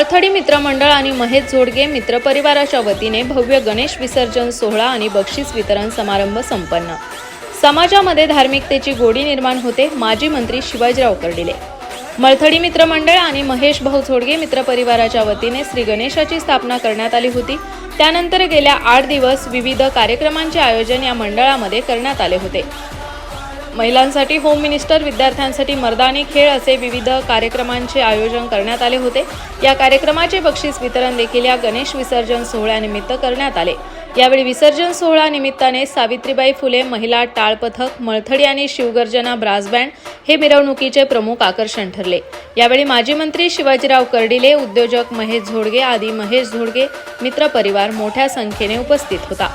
मळथडी मित्रमंडळ आणि महेश झोडगे मित्रपरिवाराच्या वतीने भव्य गणेश विसर्जन सोहळा आणि बक्षीस वितरण समारंभ संपन्न. समाजामध्ये धार्मिकतेची गोडी निर्माण होते माजी मंत्री शिवाजीराव कर्डिले. मळथडी मित्रमंडळ आणि महेश भाऊ झोडगे मित्रपरिवाराच्या वतीने श्री गणेशाची स्थापना करण्यात आली होती. त्यानंतर गेल्या आठ दिवस विविध कार्यक्रमांचे आयोजन या मंडळामध्ये करण्यात आले होते. महिलांसाठी होम मिनिस्टर विद्यार्थ्यांसाठी मर्दानी खेळ असे विविध कार्यक्रमांचे आयोजन करण्यात आले होते. या कार्यक्रमाचे बक्षीस वितरण देखील या गणेश विसर्जन सोहळ्यानिमित्त करण्यात आले. यावेळी विसर्जन सोहळा निमित्ताने सावित्रीबाई फुले महिला टाळ पथक मळथडी आणि शिवगर्जना ब्रास बँड हे मिरवणुकीचे प्रमुख आकर्षण ठरले. यावेळी माजी मंत्री शिवाजीराव कर्डिले उद्योजक महेश झोडगे आदी महेश झोडगे मित्रपरिवार मोठ्या संख्येने उपस्थित होता.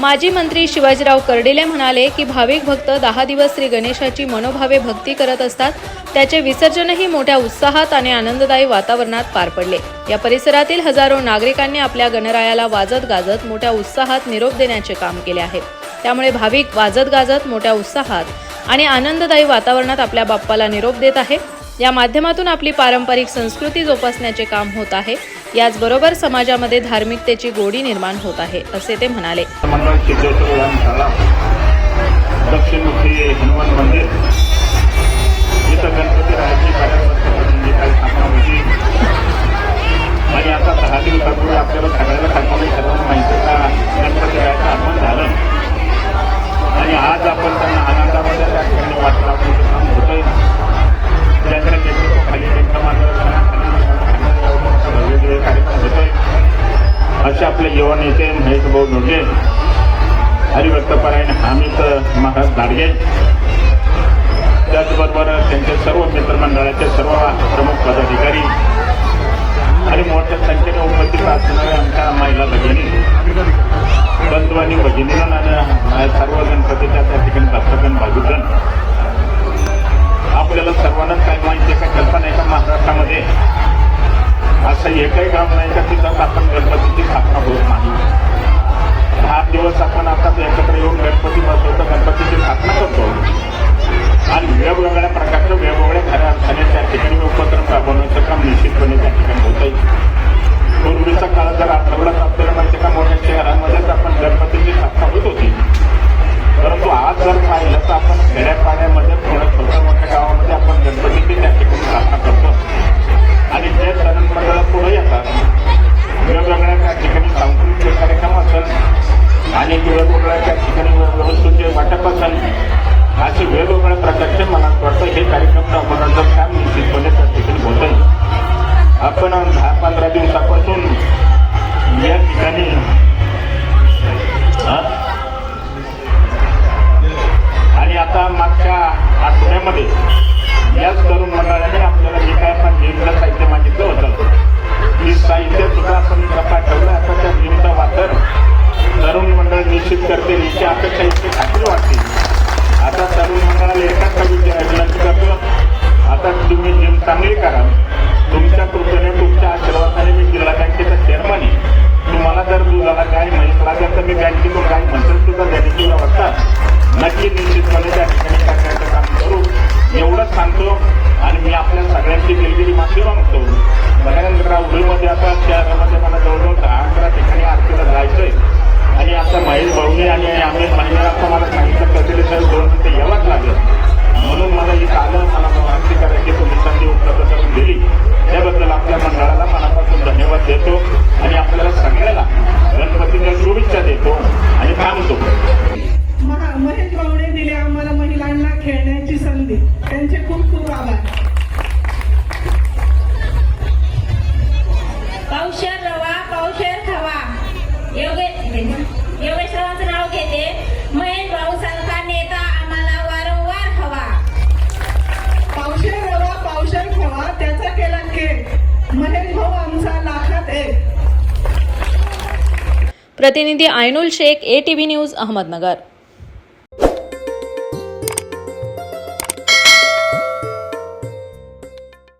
माजी मंत्री शिवाजीराव कर्डिले म्हणाले की भाविक भक्त दहा दिवस श्री गणेशाची मनोभावे भक्ती करत असतात. त्याचे विसर्जनही मोठ्या उत्साहात आणि आनंददायी वातावरणात पार पडले. या परिसरातील हजारो नागरिकांनी आपल्या गणरायाला वाजत गाजत मोठ्या उत्साहात निरोप देण्याचे काम केले आहे. त्यामुळे भाविक वाजत गाजत मोठ्या उत्साहात आणि आनंददायी वातावरणात आपल्या बाप्पाला निरोप देत आहे या माध्यमातून आपली पारंपरिक संस्कृती जोपासण्याचे काम होत आहे. याचबरोबर समाजामध्ये धार्मिकतेची गोडी निर्माण होत आहे असे ते म्हणाले. दक्षिणमुखी हनुमान मंदिर इथं गणपती असे आपले युवा नेते महेश भाऊ धोंडे हरिभक्तपरायण हामिद महाराज दाडगे. त्याचबरोबर त्यांचे सर्व मित्रमंडळाचे सर्व प्रमुख पदाधिकारी आणि मोठ्या संख्येने उपस्थित असणाऱ्या आमच्या महिला भगिनी बंधू आणि भगिनीनं आणि सर्व गणपतीच्या त्या ठिकाणी भक्तगण भाविकगण आपल्याला सर्वांनाच काय माहिती आहे का? कल्पना आहे का महाराष्ट्रामध्ये? असं एकही गाव नाही का तिथं आपण तर काही बँकेतून म्हणतात सुद्धा देण्याची वाटतात नक्की निश्चितपणे त्या ठिकाणी करण्याचं काम करू एवढंच सांगतो आणि मी आपल्या सगळ्यांची दिलगिरी माफी मागतो. प्रतिनिधी Ainul Shaikh A T V news Ahmednagar.